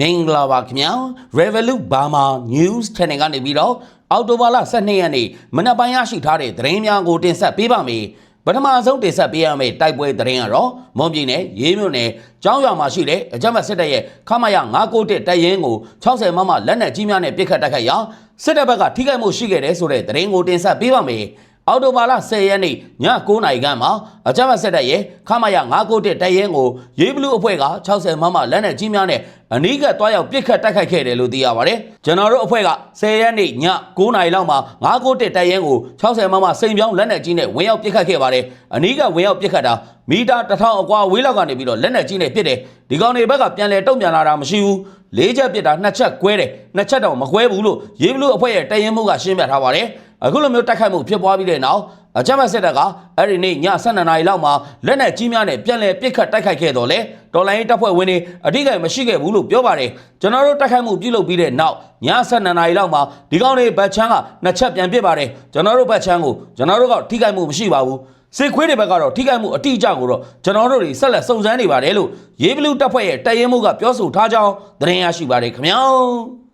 မင်္ဂလာပါခင်ဗျာ Revolut Burma News Channel ကနေပြီးတော့အော်တိုဘာလ12ရက်နေ့မနက်ပိုင်းရရှိထားတဲ့သတင်းများကိုတင်ဆက်ပေးပါမယ်ပထမဆုံးတင်ဆက်ပေးရမယ့်တိုက်ပွဲသတင်းကတော့မွန်ပြည်နယ်ရေးမြို့နယ်ကျောင်းရွာမှာရှိတဲ့အကြမ်းဖက်စစ်တပ်ရဲ့ခမရ991တပ်ရင်းကို60မမလက်နက်ကြီးများနဲ့ပစ်ခတ်တိုက်ခိုက်ရာစစ်တပ်ဘက်ကထိခိုက်မှုရှိခဲ့တယ်ဆိုတဲ့သတင်းကိုတင်ဆက်ပေးပါမယ် အော်တိုဘာလ10ရက်နေ့ည9:00နာရီခန့်မှာအကြမ်းဖက်စစ်တပ်ရဲ့ခမရ991တပ်ရင်းကိုရေးဘလူးအဖွဲ့က60မမလက်နက်ကြီးများနဲ့အနီးကပ်တွားရောက်ပစ်ခတ်တိုက်ခိုက်ခဲ့တယ်လို့သိရပါတယ်။ကျွန်တော်တို့အဖွဲ့က10ရက်နေ့ည9:00နာရီလောက်မှာ991တပ်ရင်းကို60မမစိန်ပြောင်းလက်နက်ကြီးနဲ့ဝင်ရောက်ပစ်ခတ်ခဲ့ပါတယ်။အနီးကပ်ဝင်ရောက်ပစ်ခတ်တာမီတာ1000အကွာဝေးလောက်ကနေပြီးတော့လက်နက်ကြီးနဲ့ပစ်တယ်။ဒီကောင်တွေဘက်ကပြန်လဲတုံ့ပြန်လာတာမရှိဘူး။လေးချက်ပစ်တာနှစ်ချက်ကွဲတယ်။နှစ်ချက်တော့မကွဲဘူးလို့ရေးဘလူးအဖွဲ့ရဲ့တပ်ရင်းမှုကရှင်းပြထားပါတယ်။ အခုလိုမျိုးတိုက်ခိုက်မှုဖြစ်ပွားပြီးတဲ့နောက်အကြမ်းဖက်စစ်တပ်ကအဲ့ဒီနေ့ည12နာရီလောက်မှာလက်နက်ကြီးများနဲ့ပြန်လည်ပစ်ခတ်တိုက်ခိုက်ခဲ့တော့လေတော်လိုင်းတပ်ဖွဲ့ဝင်တွေအထိကိမရှိခဲ့ဘူးလို့ပြောပါတယ်ကျွန်တော်တို့တိုက်ခိုက်မှုပြုလုပ်ပြီးတဲ့နောက်ည12နာရီလောက်မှာဒီကောင်တွေဘတ်ချမ်းကနှစ်ချက်ပြန်ပစ်ပါတယ်ကျွန်တော်တို့ဘတ်ချမ်းကိုကျွန်တော်တို့ကထိခိုက်မှုမရှိပါဘူးစစ်ခွေးတွေဘက်ကတော့ထိခိုက်မှုအတိအကျကိုတော့ကျွန်တော်တို့တွေဆက်လက်စုံစမ်းနေပါတယ်လို့ရေးဘလူးတပ်ဖွဲ့ရဲ့တပ်ရင်းမှုကပြောဆိုထားကြောင်းသတင်းရရှိပါတယ်ခင်ဗျာ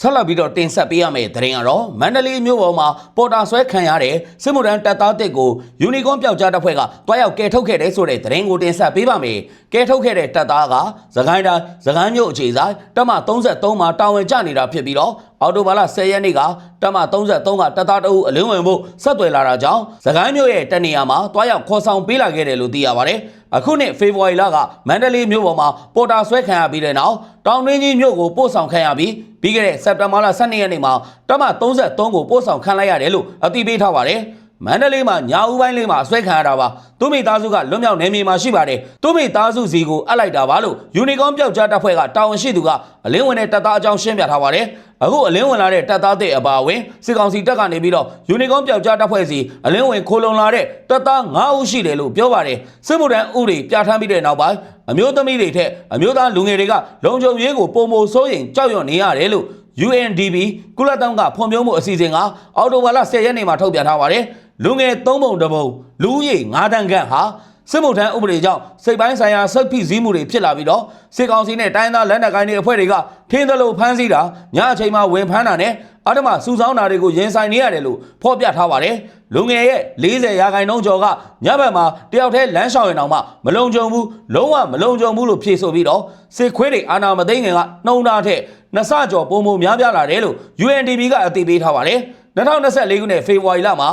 ဆက်လက်ပြီးတော့တင်ဆက်ပေးရမယ့်သတင်းကတော့မန္တလေးမြို့ပေါ်မှာပေါ်တာဆွဲခံရတဲ့စစ်မှုထမ်းတပ်သားတစ်ကိုယူနီကွန်ပျောက်ကြားတပ်ဖွဲ့ကတွားရောက်ကဲထုတ်ခဲ့တဲ့ဆိုတဲ့သတင်းကိုတင်ဆက်ပေးပါမယ်။ကဲထုတ်ခဲ့တဲ့တပ်သားကသခိုင်းတိုင်းသခိုင်းမြို့အခြေဆိုင်တပ်မ33မှာတာဝန်ကျနေတာဖြစ်ပြီးတော့အော်တိုဘာလ10ရက်နေ့ကတပ်မ33ကတပ်သားတအုပ်အလင်းဝင်ဖို့ဆက်သွယ်လာတာကြောင့်သခိုင်းမြို့ရဲ့တနေရာမှာတွားရောက်ခေါ်ဆောင်ပေးလာခဲ့တယ်လို့သိရပါတယ်။ အခုနှစ်ဖေဖော်ဝါရီလကမန္တလေးမြို့ပေါ်မှာပေါ်တာဆွဲခံရပြီးတဲ့နောက်တောင်တွင်းကြီးမြို့ကိုပို့ဆောင်ခံရပြီးပြီးခဲ့တဲ့စက်တင်ဘာလ12ရက်နေ့မှာတပ်မ33ကိုပို့ဆောင်ခံလိုက်ရတယ်လို့အသိပေးထားပါတယ်။ မန္တလေးမှာညာဦးပိုင်းလေးမှာဆွဲခံရတာပါသူမိသားစုကလွတ်မြောက်နေမြေမှာရှိပါတယ်သူမိသားစုစီကိုအပ်လိုက်တာပါလို့ယူနီကွန်ပျောက်ကြားတပ်ဖွဲ့ကတာဝန်ရှိသူကအလင်းဝင်တဲ့တပ်သားအကြောင်းရှင်းပြထားပါတယ်အခုအလင်းဝင်လာတဲ့တပ်သားတဲ့အပါအဝင်စစ်ကောင်စီတပ်ကနေပြီးတော့ယူနီကွန်ပျောက်ကြားတပ်ဖွဲ့စီအလင်းဝင်ခိုးလုံလာတဲ့တပ်သား9ဦးရှိတယ်လို့ပြောပါတယ်စစ်မှုထမ်းဥတွေပြဋ္ဌာန်းပြီးတဲ့နောက်ပိုင်းအမျိုးသမီးတွေထက်အမျိုးသားလူငယ်တွေကလုံခြုံရေးကိုပုံမိုစိုးရင်ကြောက်ရွံ့နေရတယ်လို့ UNDP ကုလသမဂ္ဂဖွံ့ဖြိုးမှုအစီအစဉ်ကအော်တိုဘာလ10ရက်နေ့မှာထုတ်ပြန်ထားပါတယ်။ လူငယ်3ပုံတစ်ပုံလူဦးရေ9တန်းခန့်ဟာစစ်မှုထမ်းဥပဒေကြောင့်စိတ်ပိုင်းဆိုင်ရာစိတ်ဖိစီးမှုတွေဖြစ်လာပြီးတော့စစ်ကောင်စီနဲ့တိုင်းသားလက်နက်ကိုင်းတွေအဖွဲ့တွေကထင်းသလိုဖမ်းဆီးတာညအချိန်မှာဝင်ဖမ်းတာနဲ့အဓမ္မစူဆောင်းတာတွေကိုရင်ဆိုင်နေရတယ်လို့ဖော်ပြထားပါတယ်။လူငယ်ရဲ့40ရာခိုင်နှုန်းကျော်ကညဘက်မှာတယောက်တည်းလမ်းလျှောက်ရင်တောင်မှမလုံခြုံဘူးလုံးဝမလုံခြုံဘူးလို့ဖြေဆိုပြီးတော့စစ်ခွေးတွေအာဏာမသိမ်းခင်ကနှုံသားထက်နှစ်ဆကျော်ပုံပုံများပြားလာတယ်လို့ UNDP ကအသိပေးထားပါတယ်။2024ခုနှစ်ဖေဖော်ဝါရီလမှာ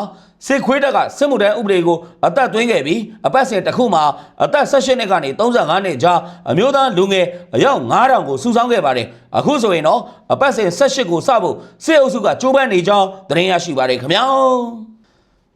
စစ်ခွေးတပ်ကစစ်မှုထမ်းဥပဒေကိုအသက်သွင်းခဲ့ပြီးအပတ်စဉ်တစ်ခုမှာအသက်18နှစ်ကနေ35နှစ်ကြားအမျိုးသားလူငယ်အယောက်9000ကိုစုဆောင်းခဲ့ပါတယ်အခုဆိုရင်တော့အပတ်စဉ်18ကိုစဖို့စစ်အုပ်စုကကြိုးပမ်းနေကြောင်းသတင်းရရှိပါတယ်ခင်ဗျာ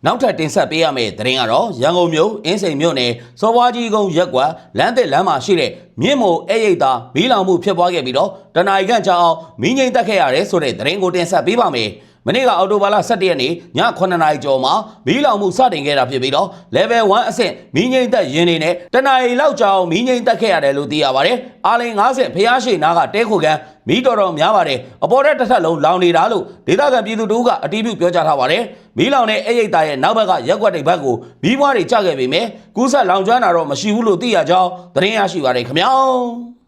နောက်ထပ်တင်ဆက်ပေးရမယ့်သတင်းကတော့ရန်ကုန်မြို့အင်းစိန်မြို့နယ်စော်ဘွားကြီးကုန်းရက်ကွာလမ်းသစ်လမ်းမှာရှိတဲ့မြင့်မိုအဲ့ရိတ်သားမီးလောင်မှုဖြစ်ပွားခဲ့ပြီးတော့တနအီခန့်ကြာအောင်မီးငိမ့်တက်ခဲ့ရတယ်ဆိုတဲ့သတင်းကိုတင်ဆက်ပေးပါမယ်။ မနေ့ကအော်တိုဘာလ17ရက်နေ့ည9နာရီကျော်မှာမီးလောင်မှုစတင်ခဲ့တာဖြစ်ပြီးတော့ level 1အဆင့်မီးငိမ့်သက်ရင်းနေနဲ့တနအီလောက်ကြာအောင်မီးငိမ့်တက်ခဲ့ရတယ်လို့သိရပါတယ်။အားလင်း90ဖျားရှိနာကတဲခုကန်မီးတော်တော်များပါတယ်အပေါ်တက်တစ်ထပ်လုံးလောင်နေတာလို့ဒေသခံပြည်သူတို့ကအတီးပြုပြောကြားထားပါတယ်မီးလောင်တဲ့အဲ့ရိတ်သားရဲ့နောက်ဘက်ကရက်ွက်တွေဘက်ကိုမီးပွားတွေကျခဲ့ပေမဲ့ကူးဆက်လောင်ကျွမ်းတာတော့မရှိဘူးလို့သိရကြောင်းသတင်းရရှိပါတယ်ခင်ဗျာ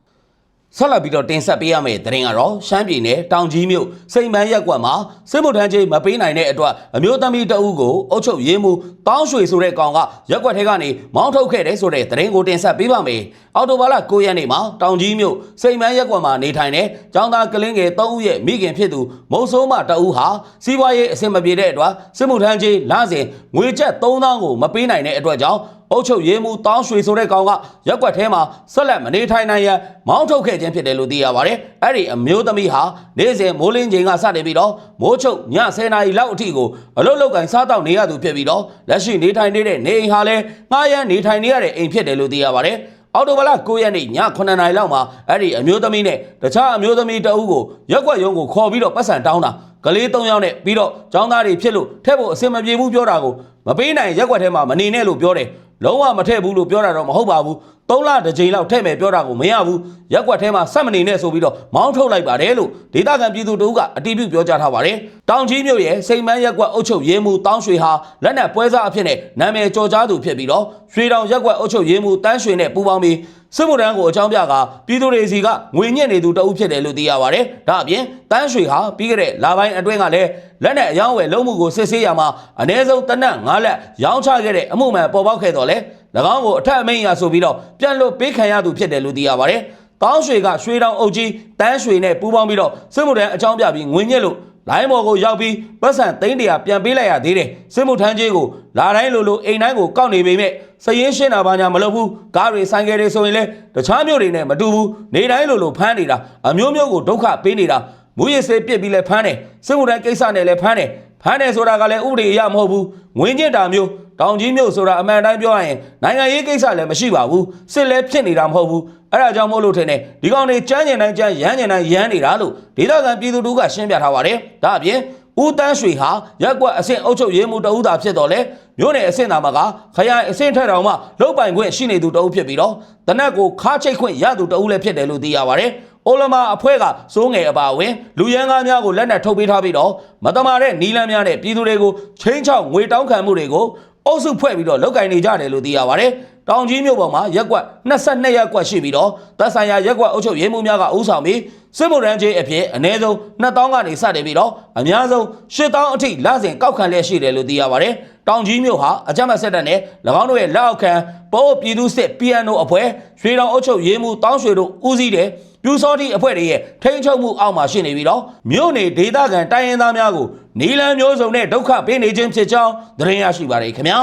ဆက်လက်ပြီးတော့တင်ဆက်ပေးရမယ့်သတင်းကတော့ရှမ်းပြည်နယ်တောင်ကြီးမြို့စိန်ပန်းရက်ကွက်မှာစစ်မှုထမ်းချင်းမပေးနိုင်တဲ့အတွက်အမျိုးသမီးတအုပ်ကိုအုပ်ချုပ်ရေးမှုတောင်းရွှေဆိုတဲ့ကောင်ကရက်ကွက်ထဲကနေမောင်းထုတ်ခဲ့တဲ့ဆိုတဲ့သတင်းကိုတင်ဆက်ပေးပါမယ်။အော်တိုဘာလ9ရက်နေ့မှာတောင်ကြီးမြို့စိန်ပန်းရက်ကွက်မှာနေထိုင်တဲ့ကျောင်းသားကလင်းငယ်3ဦးရဲ့မိခင်ဖြစ်သူမုံဆိုးမတအုပ်ဟာစီးပွားရေးအဆင်မပြေတဲ့အတွက်စစ်မှုထမ်းချင်းလစဉ်ငွေကျပ်3000ကိုမပေးနိုင်တဲ့အတွက်ကြောင့် အုတ်ချုပ်ရေးမှုတောင်းရွှေဆိုတဲ့ကောင်ကရက်ွက်ထဲမှာဆက်လက်မနေထိုင်နိုင်ရန်မောင်းထုတ်ခဲ့ခြင်းဖြစ်တယ်လို့သိရပါတယ်။အဲ့ဒီအမျိုးသမီးဟာနေ့စဉ်မိုးလင်းချိန်ကစတင်ပြီးတော့မိုးချုပ်ည10နာရီလောက်အထိကိုအလုတ်လောက်ကင်စားတောက်နေရသူဖြစ်ပြီးတော့လက်ရှိနေထိုင်နေတဲ့နေအိမ်ဟာလည်းငှားရမ်းနေထိုင်နေရတဲ့အိမ်ဖြစ်တယ်လို့သိရပါတယ်။အော်တိုဘလ9ရက်နေ့ည9နာရီလောက်မှာအဲ့ဒီအမျိုးသမီးနဲ့တခြားအမျိုးသမီးတအုပ်ကိုရက်ွက်ရုံကိုခေါ်ပြီးတော့ပတ်စံတောင်းတာ ကလေး၃ယောက်နဲ့ပြီးတော့ចောင်းသားတွေဖြစ်လို့ထက်ဖို့အစင်မပြေဘူးပြောတာကိုမပေးနိုင်ရက်ွက်ထဲမှာမနေနဲ့လို့ပြောတယ်လုံးဝမထည့်ဘူးလို့ပြောတာတော့မဟုတ်ပါဘူးသုံးလတစ်ကြိမ်လောက်ထည့်မယ်ပြောတာကိုမရဘူးရက်ွက်ထဲမှာစက်မနေနဲ့ဆိုပြီးတော့မောင်းထုတ်လိုက်ပါတယ်လို့ဒေသခံပြည်သူတို့ကအတီးပြုပြောကြားထားပါတယ်တောင်ကြီးမြို့ရဲ့စိန်မန်းရက်ွက်အုပ်ချုပ်ရေးမှူးတောင်းရွှေဟာလက်နက်ပွဲစားအဖြစ်နဲ့နာမည်ကျော်ကြားသူဖြစ်ပြီးတော့ရွှေတောင်ရက်ွက်အုပ်ချုပ်ရေးမှူးတန်းရွှေနဲ့ပူးပေါင်းပြီး စစ်မှုထမ်းကိုအကြောင်းပြကပြည်သူတွေစီကငွေညစ်နေသူတအုပ်ဖြစ်တယ်လို့သိရပါတယ်။ဒါအပြင်တန်းရွှေဟာပြီးခဲ့တဲ့လပိုင်းအတွင်းကလည်းလက်နဲ့အယောင်းဝယ်လုံးမှုကိုစစ်ဆေးရမှာအ ਨੇ ဆုံးတနက်၅လက်ရောင်းချခဲ့တဲ့အမှုမှန်ပေါ်ပေါက်ခဲ့တော့လေ၎င်းကိုအထက်အမိန့်အရဆိုပြီးတော့ပြန်လွတ်ပေးခံရသူဖြစ်တယ်လို့သိရပါတယ်။တောင်းရွှေကရွှေတောင်အုပ်ကြီးတန်းရွှေနဲ့ပူးပေါင်းပြီးတော့စစ်မှုထမ်းအကြောင်းပြပြီးငွေညစ်လို့ လိုင်းဘော်ကိုရောက်ပြီးပတ်စံသိန်းတရာပြန်ပေးလိုက်ရသေးတယ်စစ်မှုထမ်းကြီးကိုလာတိုင်းလိုလိုအိမ်တိုင်းကိုကောက်နေပေမဲ့စရင်ရှင်းတာဘာညာမလုပ်ဘူးကားတွေဆိုင်ကယ်တွေဆိုရင်လည်းတခြားမျိုးတွေနဲ့မတူဘူးနေတိုင်းလိုလိုဖမ်းနေတာအမျိုးမျိုးကိုဒုက္ခပေးနေတာမူရစ်စေးပြစ်ပြီးလဲဖမ်းတယ်စစ်မှုထမ်းကိစ္စနဲ့လည်းဖမ်းတယ်ဖမ်းတယ်ဆိုတာကလည်းဥပဒေအရမဟုတ်ဘူးငွေညစ်တာမျိုး တောင်ကြီးမျိုးဆိုတာအမှန်တိုင်းပြောရရင်နိုင်ငံရေးကိစ္စလည်းမရှိပါဘူးစစ်လည်းဖြစ်နေတာမဟုတ်ဘူးအဲ့ဒါကြောင့်မို့လို့ထင်တယ်ဒီကောင်တွေကြမ်းကျင်တိုင်းကြမ်းရမ်းကျင်တိုင်းရမ်းနေတာလို့ဒေသခံပြည်သူတို့ကရှင်းပြထားပါတယ်ဒါအပြင်ဦးတန်းရွှေဟာရက်ကွက်အဆင့်အုပ်ချုပ်ရေးမှူးတဦးသာဖြစ်တော်လဲမြို့နယ်အဆင့်သားမှာကခရိုင်အဆင့်ထက်တော်မှလုတ်ပိုင်ခွင့်ရှိနေသူတဦးဖြစ်ပြီးတော့တနက်ကိုခါချိတ်ခွင့်ရသူတဦးလည်းဖြစ်တယ်လို့သိရပါတယ်အိုလမာအဖွဲ့ကစိုးငယ်အပါအဝင်လူရန်ကားများကိုလက်နက်ထုတ်ပေးထားပြီးတော့မတမာတဲ့နီလန်းများနဲ့ပြည်သူတွေကိုချင်းချောက်ငွေတောင်းခံမှုတွေကို အုပ်စုဖွဲ့ပြီးတော့လောက်ကင်နေကြတယ်လို့သိရပါတယ်။တောင်ကြီးမြို့ပေါ်မှာရက်ကွက်22ရက်ကွက်ရှိပြီးတော့တပ်ဆိုင်ရာရက်ကွက်အုပ်ချုပ်ရေးမှူးများကဥဆောင်ပြီးစစ်မှုရန်ကြီးအဖြစ်အနည်းဆုံး2000ကနေစတင်ပြီးတော့အများဆုံး8000အထိလစဉ်ကောက်ခံလျက်ရှိတယ်လို့သိရပါတယ်။တောင်ကြီးမြို့ဟာအကြမ်းဖက်ဆက်တပ်နဲ့၎င်းတို့ရဲ့လက်အောက်ခံပိုးပြည်သူစစ် PNO အဖွဲ့ရွှေတောင်အုပ်ချုပ်ရေးမှူးတောင်းရွှေတို့ဦးစီးတဲ့ ပြူစောတိအဖွဲ့တွေရဲ့ထိန်းချုပ်မှုအောက်မှာရှိနေပြီးတော့မြို့နေဒေသခံတိုင်းရင်းသားများကိုနီလန်မျိုးစုံနဲ့ဒုက္ခပေးနေခြင်းဖြစ်ကြောင်းသတင်းရရှိပါတယ်ခင်ဗျာ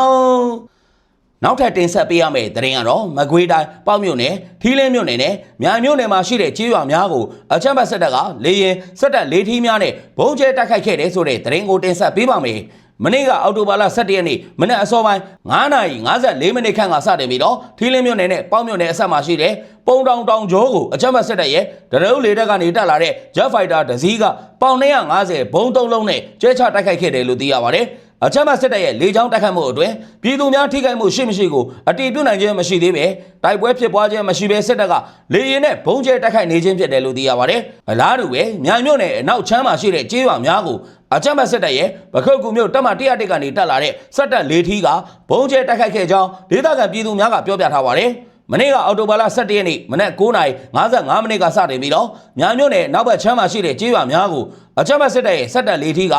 နောက်ထပ်တင်ဆက်ပေးရမယ့်သတင်းကတော့မကွေးတိုင်းပေါ့မြို့နယ်ထီးလင်းမြို့နယ်နဲ့မြိုင်မြို့နယ်မှာရှိတဲ့ကျေးရွာများကိုအချမ်းဘတ်ဆက်တပ်ကလေရင်ဆက်တပ်လေးထီးများနဲ့ဘုံကျဲတိုက်ခိုက်ခဲ့တဲ့ဆိုတဲ့သတင်းကိုတင်ဆက်ပေးပါမယ် မနေ့ကအောက်တိုဘာလ17ရက်နေ့မနက်အစောပိုင်း9:54မိနစ်ခန့်ကစတင်ပြီးတော့ထီးလင်းမြို့နယ်နဲ့ပေါ့မြို့နယ်အဆက်မှာရှိတဲ့ပုံတောင်တောင်ကျောကိုအကြမ်းဖက်စစ်တပ်ရဲ့ဒရုန်းလေတပ်ကနေတက်လာတဲ့ Jet Fighter တစ်စီးကပေါင်250ဘုံသုံးလုံးနဲ့ကျဲချတိုက်ခိုက်ခဲ့တယ်လို့သိရပါတယ်။အကြမ်းဖက်စစ်တပ်ရဲ့လေကြောင်းတိုက်ခိုက်မှုအတွင်းပြည်သူများထိခိုက်မှုရှိမရှိကိုအတည်ပြုနိုင်ခြင်းမရှိသေးပဲတိုက်ပွဲဖြစ်ပွားခြင်းမရှိဘဲစစ်တပ်ကလေရင်နဲ့ဘုံကျဲတိုက်ခိုက်နေခြင်းဖြစ်တယ်လို့သိရပါတယ်။အလားတူပဲမြိုင်မြို့နယ်အနောက်ချမ်းမှာရှိတဲ့ကျေးရွာများကို အကြမ်းဖက်စစ်တပ်ရဲ့ပခုတ်ကူမြို့တပ်မ101ကနေတက်လာတဲ့စစ်တပ်လေထီးကဘုံကျဲတိုက်ခိုက်ခဲ့ကြောင်းဒေသခံပြည်သူများကပြောပြထားပါတယ်။မနေ့ကအော်တိုဘာလ17ရက်နေ့မနက်9:55မိနစ်ကစတင်ပြီးတော့မြန်မြို့နယ်နောက်ဘက်ချမ်းမှာရှိတဲ့ကျေးရွာများကိုအကြမ်းဖက်စစ်တပ်ရဲ့စစ်တပ်လေထီးက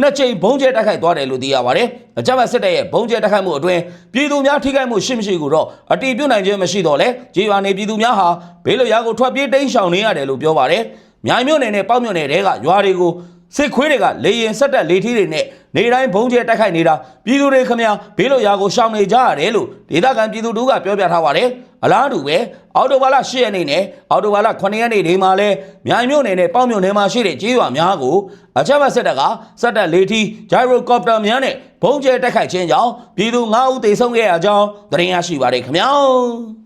နှစ်ကြိမ်ဘုံကျဲတိုက်ခိုက်သွားတယ်လို့သိရပါတယ်။အကြမ်းဖက်စစ်တပ်ရဲ့ဘုံကျဲတိုက်ခိုက်မှုအတွင်းပြည်သူများထိခိုက်မှုရှိမရှိကိုတော့အတိပြုနိုင်ခြင်းမရှိတော့လဲကျေးရွာနေပြည်သူများဟာဘေးလွရာကိုထွက်ပြေးတိမ်းရှောင်နေရတယ်လို့ပြောပါတယ်။မြိုင်မြို့နယ်နဲ့ပေါ့မြို့နယ်တွေကရွာတွေကို စစ်ခွေးတွေကလေရင်ဆက်တက်လေထီးတွေနဲ့နေတိုင်းဘုံကျဲတိုက်ခိုက်နေတာပြည်သူတွေခမညာဘေးလွရာကိုရှောင်နေကြရတယ်လို့ဒေသခံပြည်သူတို့ကပြောပြထားပါတယ်။အလားတူပဲအော်တိုဘာလ10ရက်နေ့နဲ့အော်တိုဘာလ9ရက်နေ့တွေမှာလဲမြိုင်မြို့နယ်နဲ့ပေါ့မြို့နယ်မှာရှိတဲ့ကျေးရွာများကိုအချက်မဆက်တက်ကစက်တက်လေထီဂျိုင်ရိုကော်ပတာများနဲ့ဘုံကျဲတိုက်ခိုက်ခြင်းကြောင့်ပြည်သူ9ဦးသေဆုံးခဲ့ရကြောင်းသတင်းရရှိပါတယ်ခင်ဗျာ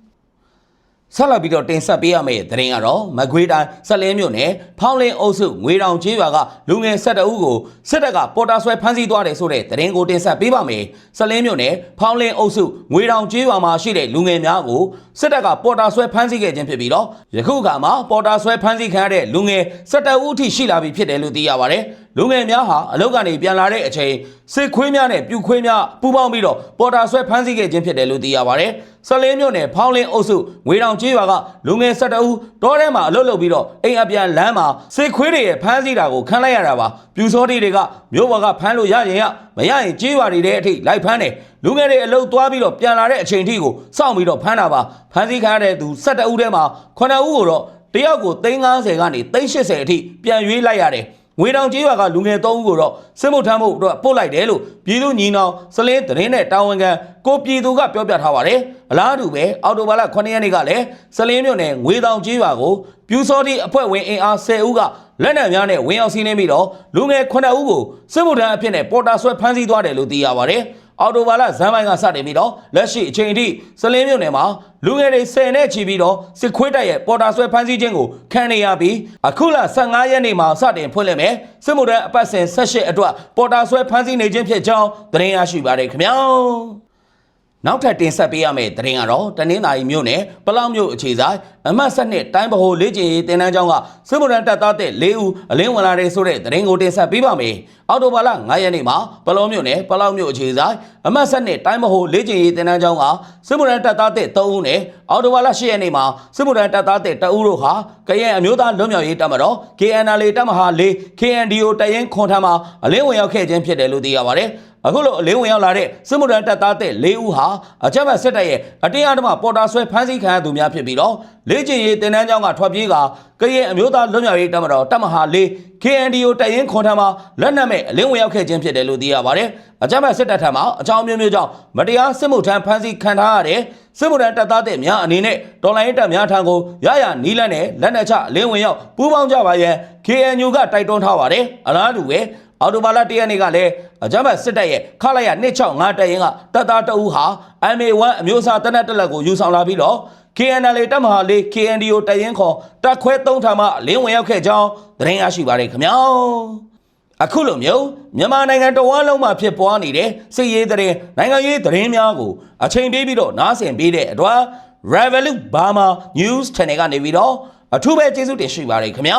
ဆက်လက်ပြီးတော့တင်ဆက်ပေးရမယ့်သတင်းကတော့မကွေးတိုင်းဆက်လင်းမြို့နယ်ဖောင်းလင်းအုပ်စုငွေတောင်ကျေးရွာကလူငယ်၁၁ဦးကိုစစ်တပ်ကပေါ်တာဆွဲဖမ်းဆီးသွားတယ်ဆိုတဲ့သတင်းကိုတင်ဆက်ပေးပါမယ်ဆက်လင်းမြို့နယ်ဖောင်းလင်းအုပ်စုငွေတောင်ကျေးရွာမှာရှိတဲ့လူငယ်များကိုစစ်တပ်ကပေါ်တာဆွဲဖမ်းဆီးခဲ့ခြင်းဖြစ်ပြီးတော့ယခုအခါမှာပေါ်တာဆွဲဖမ်းဆီးခံရတဲ့လူငယ်၁၁ဦးအထိရှိလာပြီဖြစ်တယ်လို့သိရပါတယ် လူငယ်များဟာအလောက်ကနေပြန်လာတဲ့အချိန်စစ်ခွေးများနဲ့ပြူခွေးများပူးပေါင်းပြီးတော့ပေါ်တာဆွဲဖမ်းဆီးခဲ့ခြင်းဖြစ်တယ်လို့သိရပါတယ်။ဆက်လင်းမြို့နယ်ဖောင်းလင်းအုပ်စုငွေတောင်ကျေးရွာကလူငယ်၁၁ဦးတောထဲမှာအလုတ်လုပ်ပြီးတော့အိမ်အပြန်လမ်းမှာစစ်ခွေးတွေရဲ့ဖမ်းဆီးတာကိုခံလိုက်ရတာပါ။ပြူစောတီတွေကမြို့ပေါ်ကဖမ်းလို့ရရင်ရမရရင်ကျေးရွာတွေတဲ့အထိလိုက်ဖမ်းတယ်။လူငယ်တွေအလုတ်သွားပြီးတော့ပြန်လာတဲ့အချိန်ထိကိုစောင့်ပြီးတော့ဖမ်းတာပါ။ဖမ်းဆီးခံရတဲ့သူ၁၁ဦးထဲမှာ9ဦးကိုတော့တယောက်ကို350ကနေ380အထိပြန်ရွေးလိုက်ရတယ်။ ငွေတောင်ကျေးရွာကလူငယ်၃ဦးကိုတော့စစ်မှုထမ်းမှုအတွက်ပို့လိုက်တယ်လို့ပြည်သူညီနောင်စလင်းသတင်းနဲ့တာဝန်ခံကိုပြည်သူကပြောပြထားပါတယ်အလားတူပဲအော်တိုဘာလ9ရက်နေ့ကလည်းစလင်းမြို့နယ်ငွေတောင်ကျေးရွာကိုပြူစောတိအဖွဲ့ဝင်အင်အား10ဦးကလက်နက်များနဲ့ဝင်ရောက်စီးနှင်းပြီးတော့လူငယ်9ဦးကိုစစ်မှုထမ်းအဖြစ်နဲ့ပေါ်တာဆွဲဖမ်းဆီးသွားတယ်လို့သိရပါတယ် အော်တိုဘာလဇန်ပိုင်းကစတင်ပြီးတော့လက်ရှိအချိန်အထိစလင်းမြို့နယ်မှာလူငယ်တွေ10နဲ့ချီပြီးတော့စစ်ခွေးတပ်ရဲ့ပေါ်တာဆွဲဖမ်းဆီးခြင်းကိုခံနေရပြီးအခုလ15ရက်နေ့မှာစတင်ဖွင့်လှစ်မယ်စစ်မှုထမ်းအပတ်စဉ်18အတွက်ပေါ်တာဆွဲဖမ်းဆီးနေခြင်းဖြစ်ကြောင်းသတင်းရရှိပါတယ်ခင်ဗျာ နောက်ထပ်တင်ဆက်ပေးရမယ့်သတင်းကတော့တနင်္သာရီမြို့နယ်ပလောင်မြို့အခြေဆိုင်အမှတ်7နှစ်တိုင်းဗဟိုလေ့ကျင့်ရေးတင်နန်းကျောင်းကစစ်မှုထမ်းတပ်သားတဲ့၄ဦးအလင်းဝင်လာတဲ့ဆိုတဲ့သတင်းကိုတင်ဆက်ပေးပါမယ်။အော်တိုဘာလ9ရက်နေ့မှာပလောင်မြို့နယ်ပလောင်မြို့အခြေဆိုင်အမှတ်7နှစ်တိုင်းဗဟိုလေ့ကျင့်ရေးတင်နန်းကျောင်းကစစ်မှုထမ်းတပ်သားတဲ့3ဦးနဲ့အော်တိုဘာလ10ရက်နေ့မှာစစ်မှုထမ်းတပ်သားတဲ့2ဦးတို့ဟာကရင်အမျိုးသားလွတ်မြောက်ရေးတပ်မတော် KNL တပ်မဟာ၄ KNDO တရင်ခွန်ထမ်းမှာအလင်းဝင်ရောက်ခဲ့ခြင်းဖြစ်တယ်လို့သိရပါတယ်။ အခုလိုအလင်းဝင်ရောက်လာတဲ့စစ်မှုထမ်းတပ်သားတဲ့၄ဦးဟာအကြမ်းဖက်စစ်တပ်ရဲ့အတင်းအဓမ္မပေါ်တာဆွဲဖမ်းဆီးခံရသူများဖြစ်ပြီးတော့လေ့ကျင့်ရေးတင်နန်းကျောင်းကထွက်ပြေးကကရင်အမျိုးသားလွတ်မြောက်ရေးတပ်မတော်တပ်မဟာ၄ KNDO တရင်ခွန်ထမ်းမှာလက်နက်မဲ့အလင်းဝင်ရောက်ခဲ့ခြင်းဖြစ်တယ်လို့သိရပါတယ်။အကြမ်းဖက်စစ်တပ်ထံမှာအကြောင်းမျိုးမျိုးကြောင့်မတရားစစ်မှုထမ်းဖမ်းဆီးခံထားရတဲ့စစ်မှုထမ်းတပ်သားတဲ့များအနေနဲ့တော်လိုင်းတပ်များထံကိုရရနီးလန်းနဲ့လက်နက်ချအလင်းဝင်ရောက်ပူးပေါင်းကြပါရန် KNU ကတိုက်တွန်းထားပါတယ်။အလားတူပဲ အော်တိုဘာလ၁ရက်နေ့ကလည်းအကြမ်းဖက်စစ်တပ်ရဲ့ခလာရ265တပ်ရင်းကတပ်သားတအူးဟာ MA1 အမျိုးအစားတနက်တက်လက်ကိုယူဆောင်လာပြီးတော့ KNL တပ်မဟာလေး KNDO တပ်ရင်းခေါ်တပ်ခွဲ3ထောင်မှအလင်းဝင်ရောက်ခဲ့ကြောင်းသတင်းရရှိပါတယ်ခင်ဗျာအခုလိုမျိုးမြန်မာနိုင်ငံတော်ဝမ်းလုံးမှာဖြစ်ပွားနေတဲ့စစ်ရေးသတင်းနိုင်ငံရေးသတင်းများကိုအချိန်ပေးပြီးတော့နားဆင်ပေးတဲ့အတွက် Revolut Burma News Channel ကနေပြီးတော့အထူးပဲကျေးဇူးတင်ရှိပါတယ်ခင်ဗျာ